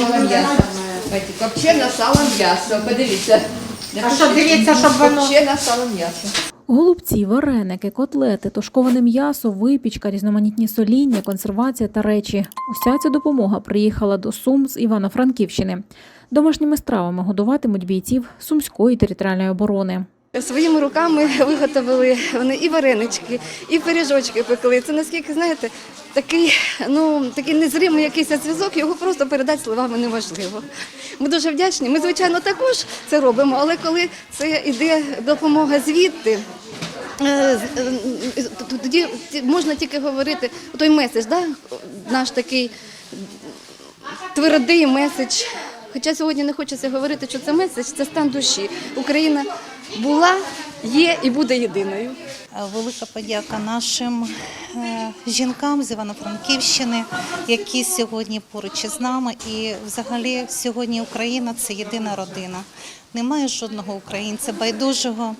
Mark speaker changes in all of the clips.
Speaker 1: Нормально.
Speaker 2: М'ясо. Бачите, Копчене сало м'ясо. Подивіться.
Speaker 1: А що, дивіться, щоб воно-
Speaker 2: Копчене сало м'ясо.
Speaker 3: Голубці, вареники, котлети, тушковане м'ясо, випічка, різноманітні соління, консервація та речі. Уся ця допомога приїхала до Сум з Івано-Франківщини. Домашніми стравами годуватимуть бійців Сумської територіальної оборони.
Speaker 4: Своїми руками виготовили вони і варенички, і пиріжочки пекли. Це наскільки знаєте, такий, ну такий незримий якийсь зв'язок, його просто передати словами неможливо. Ми дуже вдячні. Ми, звичайно, також це робимо, але коли це йде допомога звідти. е, е, Тоді можна тільки говорити той меседж, да? наш такий твердий меседж. Хоча сьогодні не хочеться говорити, що це меседж, це стан душі. Україна була, є і буде єдиною.
Speaker 5: Велика подяка нашим е, жінкам з Івано-Франківщини, які сьогодні поруч із нами. І взагалі сьогодні Україна це єдина родина. Немає жодного українця байдужого,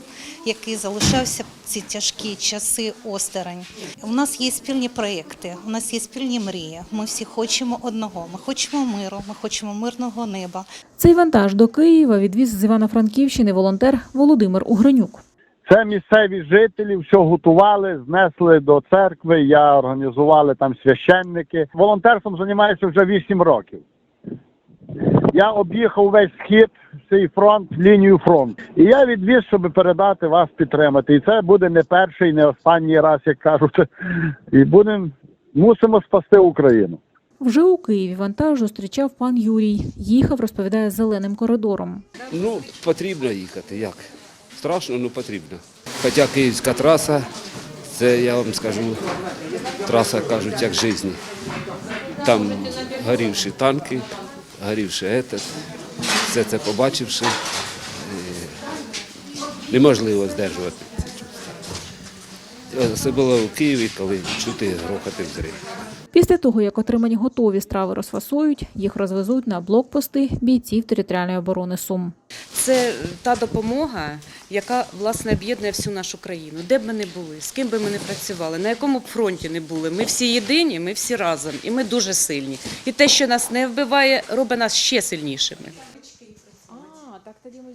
Speaker 5: який залишався в ці тяжкі часи осторонь. У нас є спільні проєкти, у нас є спільні мрії. Ми всі хочемо одного. Ми хочемо миру, ми хочемо мирного неба.
Speaker 3: Цей вантаж до Києва відвіз з Івано-Франківщини волонтер Володимир Угренюк.
Speaker 6: Це місцеві жителі, все готували, знесли до церкви. Я організували там священники. Волонтерством займаюся вже 8 років. Я об'їхав весь схід, цей фронт, лінію фронту. І я відвіз, щоб передати вас підтримати. І це буде не перший, не останній раз, як кажуть. І будемо мусимо спасти Україну.
Speaker 3: Вже у Києві вантаж зустрічав пан Юрій. Їхав, розповідає, зеленим коридором.
Speaker 7: Ну, потрібно їхати. Як? Страшно, але потрібно. Хоча київська траса, це я вам скажу, траса кажуть, як життя. Там горівші танки, горівши етат, все це побачивши, неможливо здержувати це. Особливо в Києві, коли чути грохоти взрив.
Speaker 3: Після того, як отримані готові страви розфасують, їх розвезуть на блокпости бійців територіальної оборони Сум.
Speaker 8: Це та допомога, яка власне об'єднує всю нашу країну. Де б ми не були, з ким би ми не працювали, на якому б фронті не були. Ми всі єдині, ми всі разом, і ми дуже сильні. І те, що нас не вбиває, робить нас ще сильнішими.
Speaker 3: А, так тоді ми